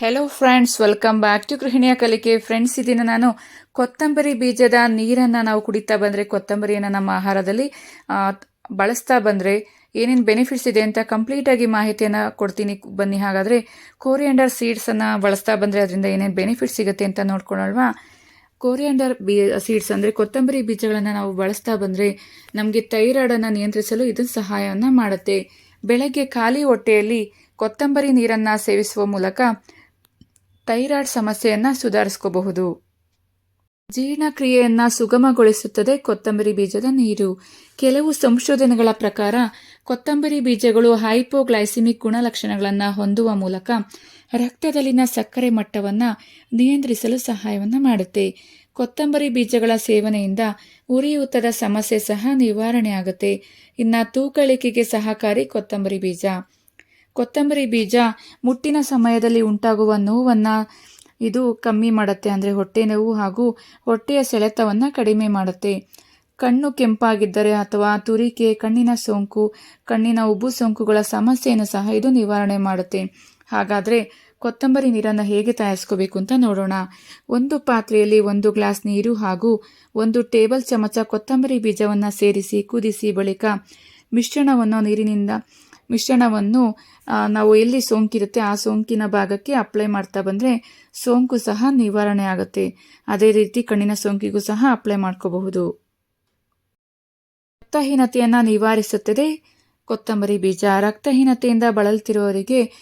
Hello friends welcome back to ಗೃಹಿಣಿಯ ಕಲಿಕೆ friends ಇದನ್ನು ನಾನು. ಕೊತ್ತಂಬರಿ ಬೀಜದ ನೀರನ್ನು ನಾವು ಕುಡಿತಾ ಬಂದರೆ, ಕೊತ್ತಂಬರಿಯನ್ನು ನಮ್ಮ ಆಹಾರದಲ್ಲಿ ಬಳಸ್ತಾ ಬಂದರೆ ಏನೇನು ಬೆನಿಫಿಟ್ಸ್ ಇದೆ ಅಂತ ಕಂಪ್ಲೀಟಾಗಿ ಮಾಹಿತಿಯನ್ನು ಕೊಡ್ತೀನಿ. ಬನ್ನಿ, ಹಾಗಾದರೆ ಕೋರಿಯಂಡರ್ ಸೀಡ್ಸನ್ನು ಬಳಸ್ತಾ ಬಂದರೆ ಅದರಿಂದ ಏನೇನು ಬೆನಿಫಿಟ್ ಸಿಗುತ್ತೆ ಅಂತ ನೋಡ್ಕೊಳಲ್ವಾ? ಕೋರಿಯಂಡರ್ ಬೀ ಸೀಡ್ಸ್ ಅಂದರೆ ಕೊತ್ತಂಬರಿ ಬೀಜಗಳನ್ನು ನಾವು ಬಳಸ್ತಾ ಬಂದರೆ ನಮಗೆ ಥೈರಾಯ್ಡನ್ನು ನಿಯಂತ್ರಿಸಲು ಇದು ಸಹಾಯವನ್ನು ಮಾಡುತ್ತೆ. ಬೆಳಗ್ಗೆ ಖಾಲಿ ಹೊಟ್ಟೆಯಲ್ಲಿ ಕೊತ್ತಂಬರಿ ನೀರನ್ನು ಸೇವಿಸುವ ಮೂಲಕ ಥೈರಾಯ್ಡ್ ಸಮಸ್ಯೆಯನ್ನು ಸುಧಾರಿಸ್ಕೋಬಹುದು. ಜೀರ್ಣಕ್ರಿಯೆಯನ್ನು ಸುಗಮಗೊಳಿಸುತ್ತದೆ ಕೊತ್ತಂಬರಿ ಬೀಜದ ನೀರು. ಕೆಲವು ಸಂಶೋಧನೆಗಳ ಪ್ರಕಾರ, ಕೊತ್ತಂಬರಿ ಬೀಜಗಳು ಹೈಪೋಗ್ಲೈಸಿಮಿಕ್ ಗುಣಲಕ್ಷಣಗಳನ್ನು ಹೊಂದುವ ಮೂಲಕ ರಕ್ತದಲ್ಲಿನ ಸಕ್ಕರೆ ಮಟ್ಟವನ್ನು ನಿಯಂತ್ರಿಸಲು ಸಹಾಯವನ್ನು ಮಾಡುತ್ತೆ. ಕೊತ್ತಂಬರಿ ಬೀಜಗಳ ಸೇವನೆಯಿಂದ ಉರಿಯೂತದ ಸಮಸ್ಯೆ ಸಹ ನಿವಾರಣೆಯಾಗುತ್ತೆ. ಇನ್ನು ತೂಕಳಿಕೆಗೆ ಸಹಕಾರಿ ಕೊತ್ತಂಬರಿ ಬೀಜ. ಕೊತ್ತಂಬರಿ ಬೀಜ ಮುಟ್ಟಿನ ಸಮಯದಲ್ಲಿ ಉಂಟಾಗುವ ನೋವನ್ನು ಇದು ಕಮ್ಮಿ ಮಾಡುತ್ತೆ. ಅಂದರೆ ಹೊಟ್ಟೆ ನೋವು ಹಾಗೂ ಹೊಟ್ಟೆಯ ಸೆಳೆತವನ್ನು ಕಡಿಮೆ ಮಾಡುತ್ತೆ. ಕಣ್ಣು ಕೆಂಪಾಗಿದ್ದರೆ ಅಥವಾ ತುರಿಕೆ, ಕಣ್ಣಿನ ಸೋಂಕು, ಕಣ್ಣಿನ ಉಬ್ಬು ಸೋಂಕುಗಳ ಸಮಸ್ಯೆಯನ್ನು ಸಹ ಇದು ನಿವಾರಣೆ ಮಾಡುತ್ತೆ. ಹಾಗಾದರೆ ಕೊತ್ತಂಬರಿ ನೀರನ್ನು ಹೇಗೆ ತಯಾರಿಸ್ಕೋಬೇಕು ಅಂತ ನೋಡೋಣ. ಒಂದು ಪಾತ್ರೆಯಲ್ಲಿ ಒಂದು ಗ್ಲಾಸ್ ನೀರು ಹಾಗೂ ಒಂದು ಟೇಬಲ್ ಚಮಚ ಕೊತ್ತಂಬರಿ ಬೀಜವನ್ನು ಸೇರಿಸಿ ಕುದಿಸಿ ಬಳಿಕ ಮಿಶ್ರಣವನ್ನು ನೀರಿನಿಂದ, ಮಿಶ್ರಣವನ್ನು ನಾವು ಎಲ್ಲಿ ಸೋಂಕಿರುತ್ತೆ ಆ ಸೋಂಕಿನ ಭಾಗಕ್ಕೆ ಅಪ್ಲೈ ಮಾಡ್ತಾ ಬಂದರೆ ಸೋಂಕು ಸಹ ನಿವಾರಣೆ ಆಗುತ್ತೆ. ಅದೇ ರೀತಿ ಕಣ್ಣಿನ ಸೋಂಕಿಗೂ ಸಹ ಅಪ್ಲೈ ಮಾಡ್ಕೋಬಹುದು. ರಕ್ತಹೀನತೆಯನ್ನು ನಿವಾರಿಸುತ್ತದೆ. ಕೊತ್ತಂಬರಿ ಬೀಜ, ರಕ್ತಹೀನತೆಯಿಂದ ಬಳಲ್ತಿರುವವರಿಗೆ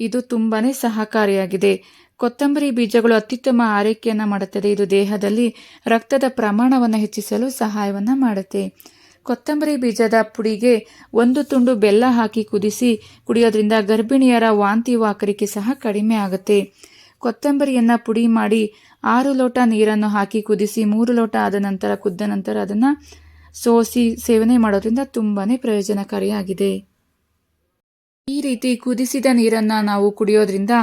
ಇದು ತುಂಬಾನೇ ಸಹಕಾರಿಯಾಗಿದೆ. ಕೊತ್ತಂಬರಿ ಬೀಜಗಳು ಅತ್ಯುತ್ತಮ ಆರೈಕೆಯನ್ನು ಮಾಡುತ್ತದೆ. ಇದು ದೇಹದಲ್ಲಿ ರಕ್ತದ ಪ್ರಮಾಣವನ್ನು ಹೆಚ್ಚಿಸಲು ಸಹಾಯವನ್ನು ಮಾಡುತ್ತೆ. ಕೊತ್ತಂಬರಿ ಬೀಜದ ಪುಡಿಗೆ ಒಂದು ತುಂಡು ಬೆಲ್ಲ ಹಾಕಿ ಕುದಿಸಿ ಕುಡಿಯೋದ್ರಿಂದ ಗರ್ಭಿಣಿಯರ ವಾಂತಿ ವಾಕರಿಕೆ ಸಹ ಕಡಿಮೆ ಆಗುತ್ತೆ. ಕೊತ್ತಂಬರಿಯನ್ನು ಪುಡಿ ಮಾಡಿ ಆರು ಲೋಟ ನೀರನ್ನು ಹಾಕಿ ಕುದಿಸಿ ಮೂರು ಲೋಟ ಆದ ನಂತರ ಕುದ್ದ ನಂತರ ಅದನ್ನು ಸೋಸಿ ಸೇವನೆ ಮಾಡೋದ್ರಿಂದ ತುಂಬಾನೇ ಪ್ರಯೋಜನಕಾರಿಯಾಗಿದೆ. ಈ ರೀತಿ ಕುದಿಸಿದ ನೀರನ್ನ ನಾವು ಕುಡಿಯೋದ್ರಿಂದ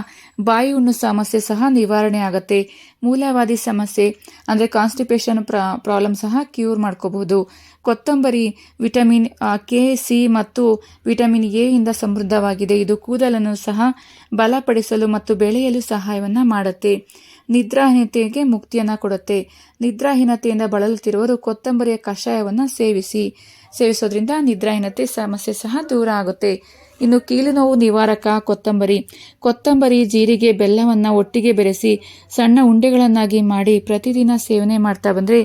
ಬಾಯಿ ಹುಣ್ಣು ಸಮಸ್ಯೆ ಸಹ ನಿವಾರಣೆ ಆಗುತ್ತೆ. ಮೂಲವಾದಿ ಸಮಸ್ಯೆ ಅಂದರೆ ಕಾನ್ಸ್ಟಿಪೇಷನ್ ಪ್ರಾಬ್ಲಮ್ ಸಹ ಕ್ಯೂರ್ ಮಾಡ್ಕೋಬಹುದು. ಕೊತ್ತಂಬರಿ, ವಿಟಮಿನ್ ಕೆ, ಸಿ ಮತ್ತು ವಿಟಮಿನ್ ಎ ಇಂದ ಸಮೃದ್ಧವಾಗಿದೆ. ಇದು ಕೂದಲನ್ನು ಸಹ ಬಲಪಡಿಸಲು ಮತ್ತು ಬೆಳೆಯಲು ಸಹಾಯವನ್ನು ಮಾಡುತ್ತೆ. ನಿದ್ರಾಹೀನತೆಗೆ ಮುಕ್ತಿಯನ್ನು ಕೊಡುತ್ತೆ. ನಿದ್ರಾಹೀನತೆಯಿಂದ ಬಳಲುತ್ತಿರುವರು ಕೊತ್ತಂಬರಿಯ ಕಷಾಯವನ್ನು ಸೇವಿಸಿ. ಸೇವಿಸೋದ್ರಿಂದ ನಿದ್ರಾಹೀನತೆ ಸಮಸ್ಯೆ ಸಹ ದೂರ ಆಗುತ್ತೆ. ಇನ್ನು ಕೀಲು ನೋವು ನಿವಾರಕ ಕೊತ್ತಂಬರಿ. ಕೊತ್ತಂಬರಿ ಜೀರಿಗೆ ಬೆಲ್ಲವನ್ನು ಒಟ್ಟಿಗೆ ಬೆರೆಸಿ ಸಣ್ಣ ಉಂಡೆಗಳನ್ನಾಗಿ ಮಾಡಿ ಪ್ರತಿದಿನ ಸೇವನೆ ಮಾಡ್ತಾ ಬಂದರೆ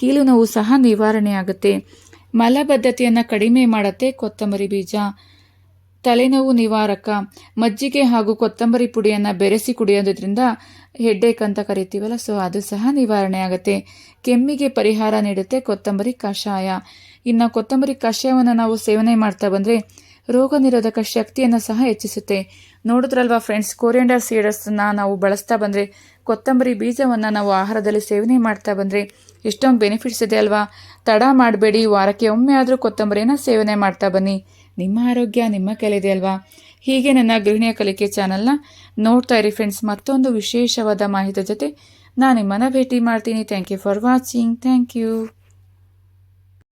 ಕೀಲು ನೋವು ಸಹ ನಿವಾರಣೆಯಾಗುತ್ತೆ ಮಲಬದ್ಧತೆಯನ್ನು ಕಡಿಮೆ ಮಾಡುತ್ತೆ ಕೊತ್ತಂಬರಿ ಬೀಜ. ತಲೆನೋವು ನಿವಾರಕ. ಮಜ್ಜಿಗೆ ಹಾಗೂ ಕೊತ್ತಂಬರಿ ಪುಡಿಯನ್ನು ಬೆರೆಸಿ ಕುಡಿಯೋದ್ರಿಂದ ಹೆಡ್ಡೇಕ್ ಅಂತ ಕರಿತೀವಲ್ಲ, ಸೊ ಅದು ಸಹ ನಿವಾರಣೆ ಆಗುತ್ತೆ. ಕೆಮ್ಮಿಗೆ ಪರಿಹಾರ ನೀಡುತ್ತೆ ಕೊತ್ತಂಬರಿ ಕಷಾಯ. ಇನ್ನು ಕೊತ್ತಂಬರಿ ಕಷಾಯವನ್ನು ನಾವು ಸೇವನೆ ಮಾಡ್ತಾ ಬಂದರೆ ರೋಗ ನಿರೋಧಕ ಶಕ್ತಿಯನ್ನು ಸಹ ಹೆಚ್ಚಿಸುತ್ತೆ. ನೋಡಿದ್ರಲ್ವಾ ಫ್ರೆಂಡ್ಸ್ ಕೋರಿಯಂಡರ್ ಸೀಡರ್ಸನ್ನು ನಾವು ಬಳಸ್ತಾ ಬಂದರೆ, ಕೊತ್ತಂಬರಿ ಬೀಜವನ್ನು ನಾವು ಆಹಾರದಲ್ಲಿ ಸೇವನೆ ಮಾಡ್ತಾ ಬಂದರೆ ಎಷ್ಟೊಂದು ಬೆನಿಫಿಟ್ಸ್ ಇದೆ ಅಲ್ವಾ? ತಡ ಮಾಡಬೇಡಿ, ವಾರಕ್ಕೆ ಒಮ್ಮೆ ಆದರೂ ಕೊತ್ತಂಬರಿನ ಸೇವನೆ ಮಾಡ್ತಾ ಬನ್ನಿ. ನಿಮ್ಮ ಆರೋಗ್ಯ, ನಿಮ್ಮ ಕೈಲಿದೆ ಅಲ್ವಾ? ಹೀಗೆ ನನ್ನ ಗೃಹಿಣಿಯ ಕಲಿಕೆ ಚಾನಲ್ನ ನೋಡ್ತಾ ಇರಿ ಫ್ರೆಂಡ್ಸ್ ಮತ್ತೊಂದು ವಿಶೇಷವಾದ ಮಾಹಿತಿ ಜೊತೆ ನಾನು ನಿಮ್ಮನ್ನ ಭೇಟಿ ಮಾಡ್ತೀನಿ. Thank you for watching thank you